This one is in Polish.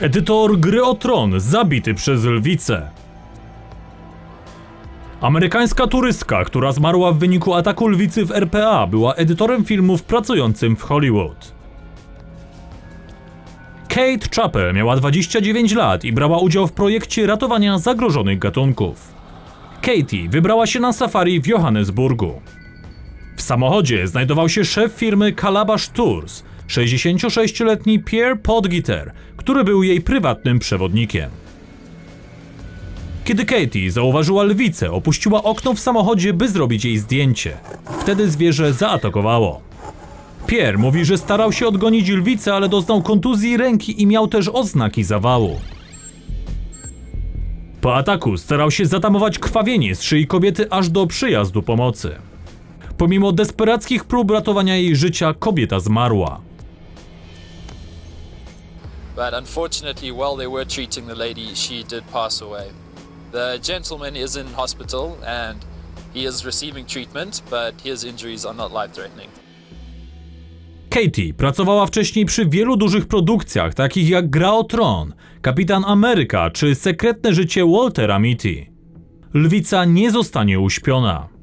Edytor gry o tron zabity przez lwicę. Amerykańska turystka, która zmarła w wyniku ataku lwicy w RPA, była edytorem filmów pracującym w Hollywood. Kate Chappell miała 29 lat i brała udział w projekcie ratowania zagrożonych gatunków. Katie wybrała się na safari w Johannesburgu. W samochodzie znajdował się szef firmy Calabash Tours, 66-letni Pierre Podgiter, który był jej prywatnym przewodnikiem. Kiedy Katie zauważyła lwicę, opuściła okno w samochodzie, by zrobić jej zdjęcie. Wtedy zwierzę zaatakowało. Pierre mówi, że starał się odgonić lwicę, ale doznał kontuzji ręki i miał też oznaki zawału. Po ataku starał się zatamować krwawienie z szyi kobiety aż do przyjazdu pomocy. Pomimo desperackich prób ratowania jej życia, kobieta zmarła. But unfortunately, while they were treating the lady, she did pass away. The gentleman is in hospital and he is receiving treatment, but his injuries are not life threatening. Katie pracowała wcześniej przy wielu dużych produkcjach, takich jak Gra o Tron, Kapitan Ameryka czy Sekretne życie Waltera Mitty. Lwica nie zostanie uśpiona.